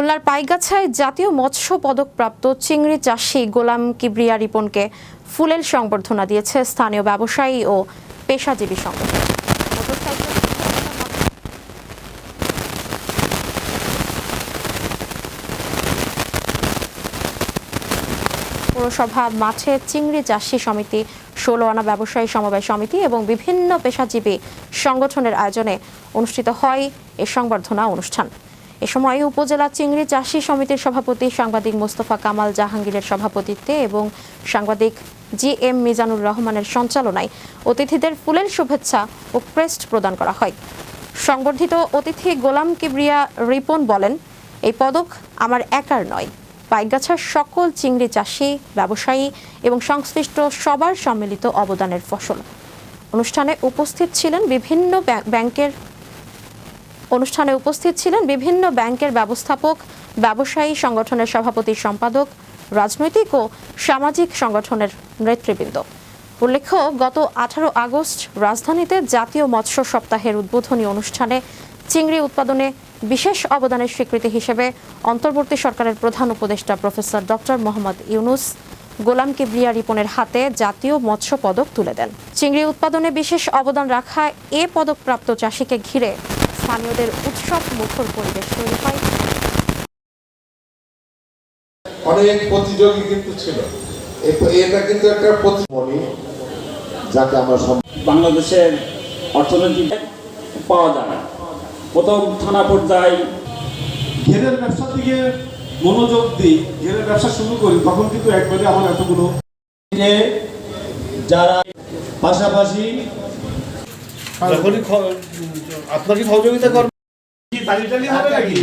খুলনার পাইগাছায় জাতীয় মৎস্য পদকপ্রাপ্ত চিংড়ি চাষি গোলাম কিবরিয়া রিপনকে ফুলেল সংবর্ধনা দিয়েছে স্থানীয় ব্যবসায়ী ও পেশাজীবী সংগঠন। পৌরসভা মাঠে চিংড়ি চাষি সমিতি, ষোলো আনা ব্যবসায়ী সমবায় সমিতি এবং বিভিন্ন পেশাজীবী সংগঠনের আয়োজনে অনুষ্ঠিত হয় এ সংবর্ধনা অনুষ্ঠান। এ সময় উপজেলা চিংড়ি চাষি সমিতির সভাপতি সাংবাদিক মোস্তফা কামাল জাহাঙ্গীরের সভাপতিত্বে এবং সাংবাদিক জি এম মিজানুর রহমানের সঞ্চালনায় অতিথিদের ফুলের শুভেচ্ছা ও ক্রেস্ট প্রদান করা হয়। সংবর্ধিত অতিথি গোলাম কিবরিয়া রিপন বলেন, এই পদক আমার একার নয়। পাইগাছার সকল চিংড়ি চাষি, ব্যবসায়ী এবং সংশ্লিষ্ট সবার সম্মিলিত অবদানের ফসল। অনুষ্ঠানে উপস্থিত ছিলেন বিভিন্ন ব্যাং- ব্যাংকের অনুষ্ঠানে উপস্থিত ছিলেন বিভিন্ন ব্যাংকের ব্যবস্থাপক, ব্যবসায়ী সংগঠনের সভাপতি সম্পাদক, রাজনৈতিক ও সামাজিক সংগঠনের নেতৃবৃন্দ। উল্লেখ্য, গত আঠারো আগস্ট রাজধানীতে জাতীয় মৎস্য সপ্তাহের উদ্বোধনী অনুষ্ঠানে চিংড়ি উৎপাদনে বিশেষ অবদানের স্বীকৃতি হিসেবে অন্তর্বর্তী সরকারের প্রধান উপদেষ্টা প্রফেসর ডক্টর মোহাম্মদ ইউনুস গোলাম কিবরিয়া রিপনের হাতে জাতীয় মৎস্য পদক তুলে দেন। চিংড়ি উৎপাদনে বিশেষ অবদান রাখায় এ পদকপ্রাপ্ত চাষিকে ঘিরে স্থানীয়দের উৎসব মুখর পরিবেশ তৈরি হয়। অনেক প্রতিযোগী কিন্তু ছিল। এটা কিন্তু একটা প্রতিমণি যাকে আমরা বাংলাদেশের অর্থনৈতিক পাওয়া যায় না। প্রথম থানা পর্যায়ে ঘেরের ব্যবসার দিকে মনোযোগ দিই ঘেরের ব্যবসা শুরু করি তখন কিন্তু একবারে আমার এতগুলো যারা পাশাপাশি যখনই কি আপনাকে সহযোগিতা করবেন তালি হবে নাকি?